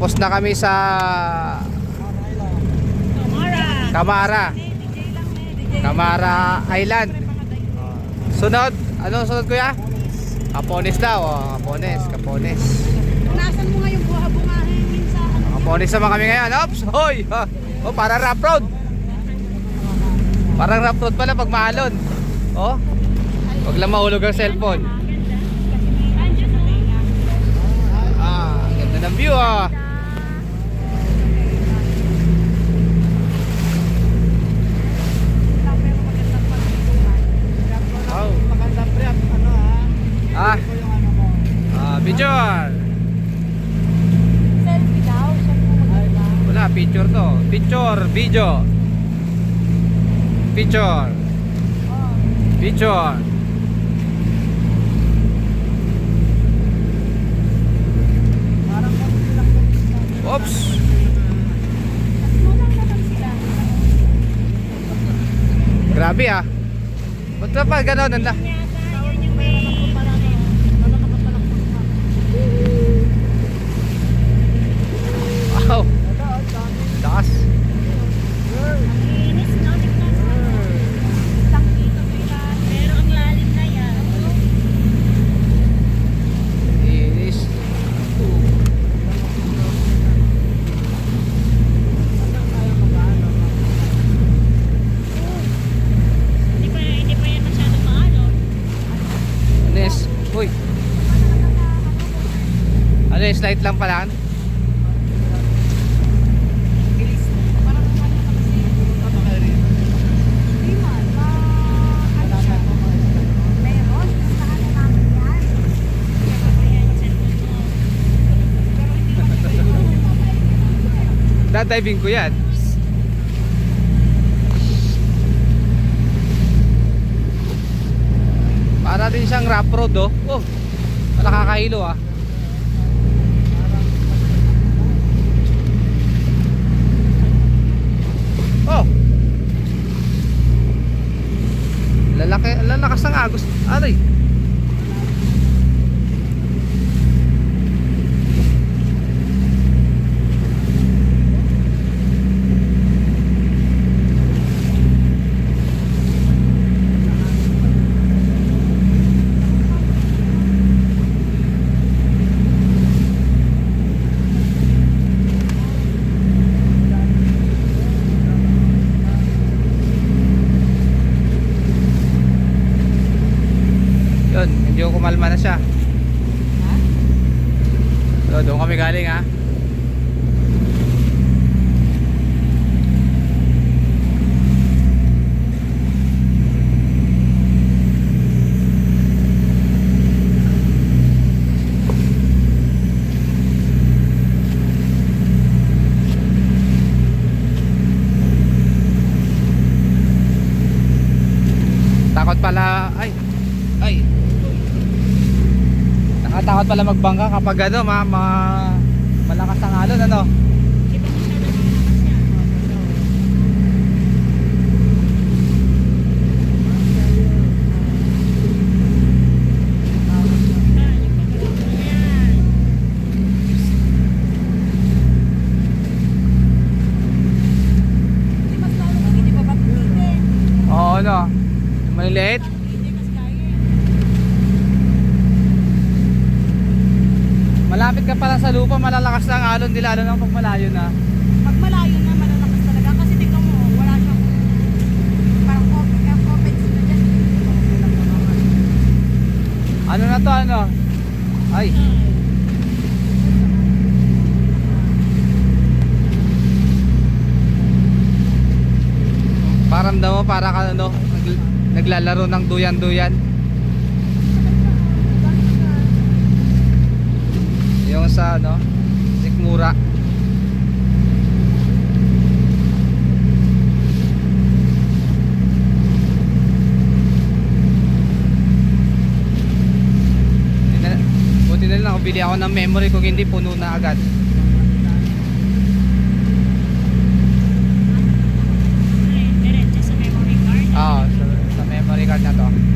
Post na kami sa Kamara. Kamara. Island. Sunod, ano sunod kuya? Kapones daw, oh, Kapones, Kapones. Punasan mo nga yung buha-bungahin yun sa ano. Kapones naman kami ngayon. Ops, hoy! Oh, para rough road. Parang rough road pala pag maalon. Oh. Wag lang mahulog ang cellphone. Ah, ganda ng view ah. Wow. Maganda pre, ano ha? Ah, Ito yung ano mo. ah, picture. Selfie daw. Siya po maganda. Wala, picture to. Picture, video. Picture. Picture. Oops. Grabe ah. Ba't pa gano'n? Nanda? Yata, yun yung may... Wow. Taas. Linis, no? Tignan mo. Tang dito sila. Pero ang lalim na yan. Inis. Hindi pa, hindi pa yan masyadong maalo. Anes. Uy. Ano yung slight lang pala? Hindi man. Ma... Ano siya? Meron. Basta ano namin yan. Ayan yung cellphone mo. Pero hindi naman Dadiving ko yan. Para din siyang rough road oh. Oh. Nakakahilo ah. Oh. Lalaki, lalakas ng agos. Aray. Medyo kumalma na siya. So, doon kami galing ha. Takot pala, ay, ay. Nakatakot pala magbangka kapag ano, ma, ma malakas ang alon, ano? Hindi pa masyadong malakas yan. Ah, yung pagkakas na yan. Hindi mas lalo pag hindi pa batiin. Oo, ano? Maliliit? Hindi mas kaya. Malapit ka pala sa lupa, malalakas na ang alon nila, lalo na pag malayo na. Pag malayo na malalakas talaga kasi tingnan mo, wala siyang parang open, kaya open sila dyan. Ano na to, ano? Ay, parang daw mo, para ka ano, nag- naglalaro ng duyan-duyan. sa ano, Sikmura. Buti na lang bili ako ng memory kung hindi puno na agad. Ah, oh, sa, sa memory card na to.